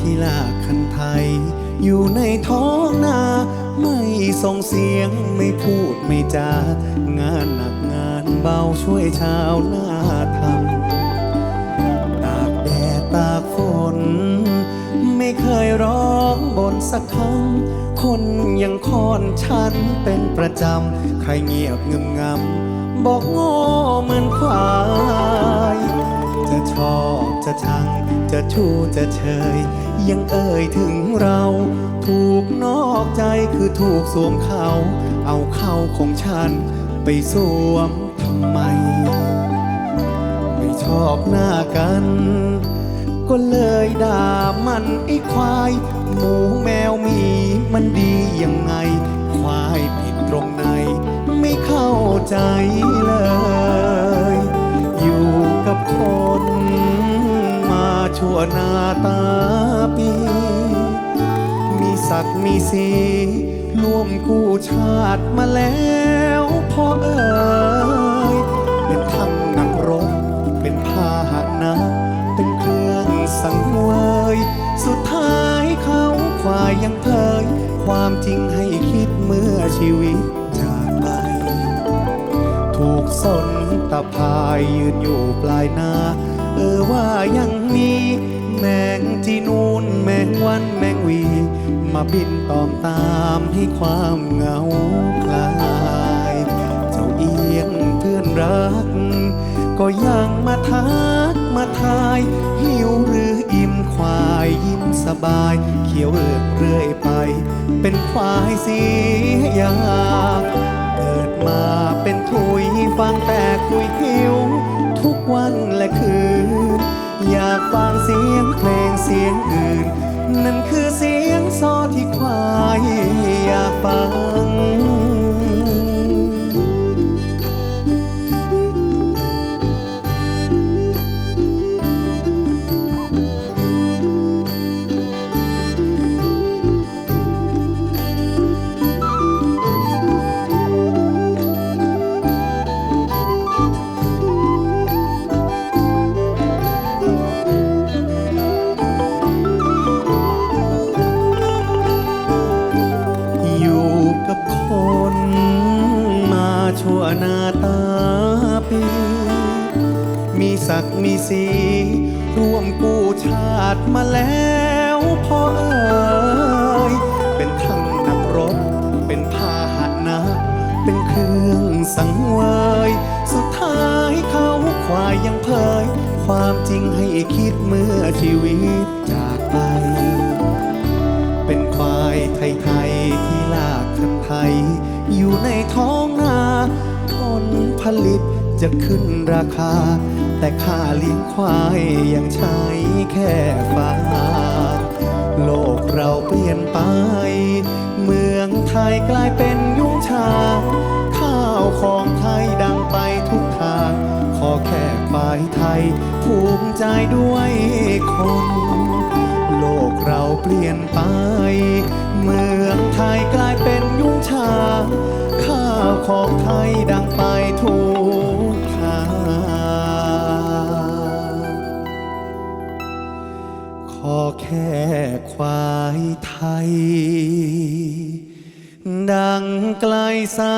ที่ลากคันไทย อยู่ในท้องนา ไม่ส่งเสียงไม่พูดไม่จา งานหนักงานเบาช่วยชาวนาทำตากแดดตากฝน ไม่เคยร้องบนสักคำคนยังคอนฉันเป็นประจำ ใครเงียบงึมงำบอกโง่เหมือนควาย ชอบจะชัง จะชูจะเชย ยังเอ่ยถึงเรา ถูกนอกใจคือถูกสวมเขา เอาเข้าของฉัน ไปสวมทำไม ไม่ชอบหน้ากัน ก็เลยด่ามันไอ้ควาย หมูแมวมีมันดียังไง ควายผิดตรงไหน ไม่เข้าใจ มีศักดิ์มีสีร่วมกู้ชาติมาแล้วพ่อเอ๋ยเป็นทั้งนักรบ เป็นพาหนะ เป็นเครื่องสังเวย สุดท้ายเขาควายยังเผยความจริงให้คิดเมื่อชีวิตจากไป ถูกสนตะพายยืนอยู่ปลายนา เออว่ายังมีแมงจีนูนแมงวันแมงวี มาบินตอมตามให้ความเหงาคลาย เจ้าเอียงเพื่อนรัก ก็ยังมาทักมาทาย หิวหรืออิ่มควายยิ้มสบาย เขียวเอือกเรื่อยไป เป็นควายเสียอยางเกิดมาเป็นถุยฟังแต่คุยหิว ทุกวันและคืน อยากฟังเสียงเพลงเสียงอื่น นั่นคือเสียง ทั่วหนาตาปี มีศักดิ์มีสี ร่วมกู้ชาติมาแล้วพ่อเอ๋ยเป็นทั้งนักรบ เป็นพาหนะ เป็นเครื่องสังเวย สุดท้ายเขาควายยังเผย ความจริงให้คิดเมื่อชีวิตจากไป ลผลิตจะขึ้นราคา แต่ค่าเลี้ยงควายยังใช้แค่ฟางโลกเราเปลี่ยนไป เมืองไทยกลายเป็นยุ้งฉาข้าวของไทยดังไปทุกทาง ขอแค่ควายไทย ภูมิใจด้วยคน โลกเราเปลี่ยนไป เมืองไทยกลายเป็นยุ้งฉาข้าวของไทยดังไป แค่ควายไทย ดังไกลสา